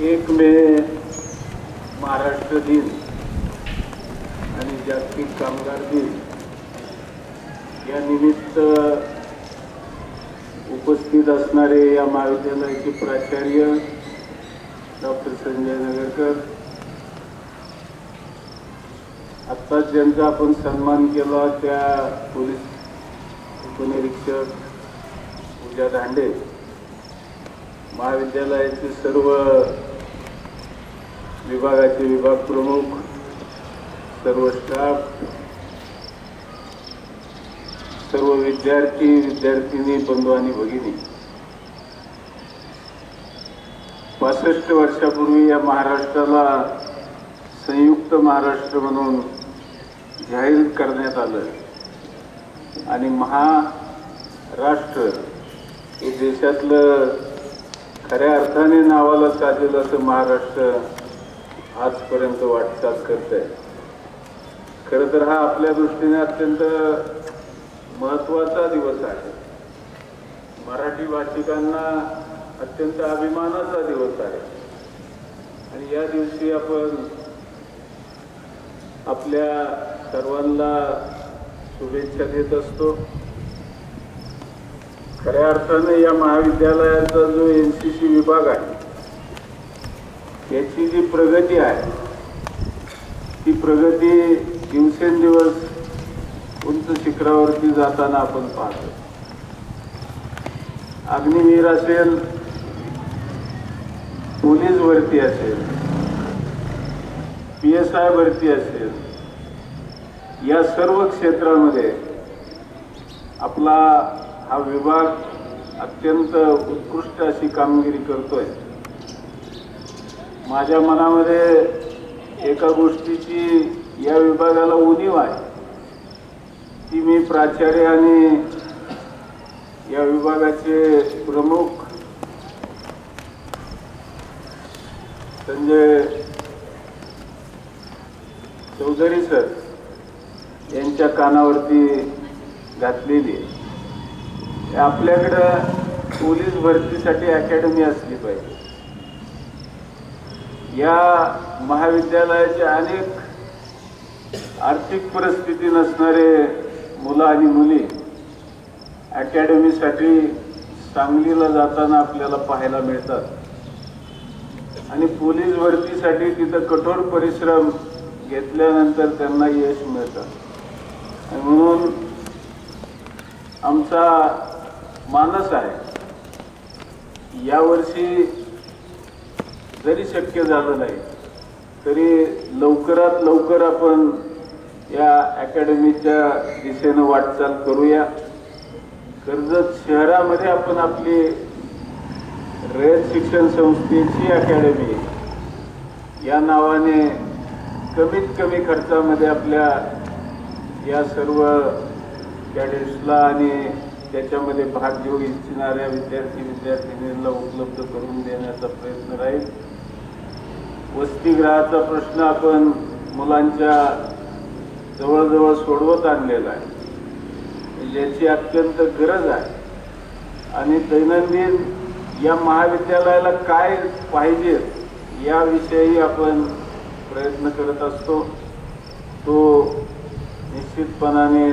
एक मे महाराष्ट्र दिन आणि जागतिक कामगार दिन. या निमित्त उपस्थित असणारे या महाविद्यालयाचे प्राचार्य डॉक्टर संजय नगरकर. आत्ताच ज्यांचा आपण सन्मान केला त्या पोलीस उपनिरीक्षक पूजा दांडे. महाविद्यालयाचे सर्व विभागाचे विभाग प्रमुख सर्व स्टाफ सर्व विद्यार्थी विद्यार्थिनी बंधू आणि भगिनी. पासष्ट वर्षापूर्वी या महाराष्ट्राला संयुक्त महाराष्ट्र म्हणून जाहीर करण्यात आलं. आणि महाराष्ट्र हे देशातलं खऱ्या अर्थाने नावाला चालेल असं महाराष्ट्र आजपर्यंत वाटचाल करत आहे खरं तर हा आपल्या दृष्टीने अत्यंत महत्त्वाचा दिवस आहे. मराठी भाषिकांना अत्यंत अभिमानाचा दिवस आहे. आणि या दिवशी आपण आपल्या सर्वांना शुभेच्छा देत असतो. खऱ्या अर्थाने या महाविद्यालयाचा जो एन सी सी विभाग आहे याची जी प्रगती आहे ती प्रगती दिवसेंदिवस उंच शिखरावरती जाताना आपण पाहतो. अग्निवीर असेल पोलीस भरती असेल पी एस आय भरती असेल या सर्व क्षेत्रामध्ये आपला हा विभाग अत्यंत उत्कृष्ट अशी कामगिरी करतोय. माझ्या मनामध्ये एका गोष्टीची या विभागाला उणीव आहे. ती मी प्राचार्य आणि या विभागाचे प्रमुख संजय चौधरी सर यांच्या कानावरती घातलेली आहे. आपल्याकडं पोलीस भरतीसाठी अकॅडमी असली पाहिजे. या महाविद्यालयाचे अनेक आर्थिक परिस्थिती नसणारे मुलं आणि मुली अकॅडमीसाठी सांगलीला जाताना आपल्याला पाहायला मिळतात. आणि पोलीस भरतीसाठी तिथं कठोर परिश्रम घेतल्यानंतर त्यांना यश मिळतं. आणि म्हणून आमचा मानस आहे यावर्षी जरी शक्य झालं नाही तरी लवकरात लवकर आपण या अकॅडमीच्या दिशेनं वाटचाल करूया. कर्जत शहरामध्ये आपण आपली रयत शिक्षण संस्थेची अकॅडमी या नावाने कमीत कमी खर्चामध्ये आपल्या या सर्व कॅडेट्सला आणि त्याच्यामध्ये भाग घेऊ इच्छिणाऱ्या विद्यार्थी विद्यार्थिनींना उपलब्ध करून देण्याचा प्रयत्न राहील. वसतिगृहाचा प्रश्न आपण मुलांच्या जवळजवळ सोडवत आणलेला आहे. ज्याची अत्यंत गरज आहे. आणि दैनंदिन या महाविद्यालयाला काय पाहिजे याविषयी आपण प्रयत्न करत असतो. तो निश्चितपणाने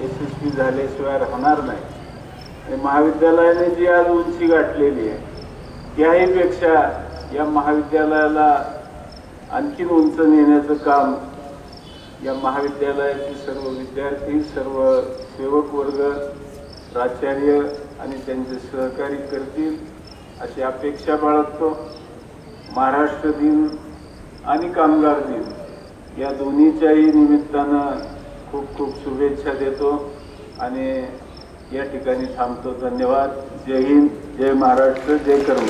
यशस्वी झाल्याशिवाय राहणार नाही. आणि महाविद्यालयाने जी आज उंची गाठलेली आहे त्याहीपेक्षा या महाविद्यालयाला आणखीन उंच नेण्याचं काम या महाविद्यालयाचे सर्व विद्यार्थी सर्व सेवक वर्ग प्राचार्य आणि त्यांचे सहकारी करतील अशी अपेक्षा बाळगतो. महाराष्ट्र दिन आणि कामगार दिन या दोन्हीच्याही निमित्तानं खूप खूप शुभेच्छा देतो आणि या ठिकाणी थांबतो. धन्यवाद. जय हिंद जय महाराष्ट्र जय कर्म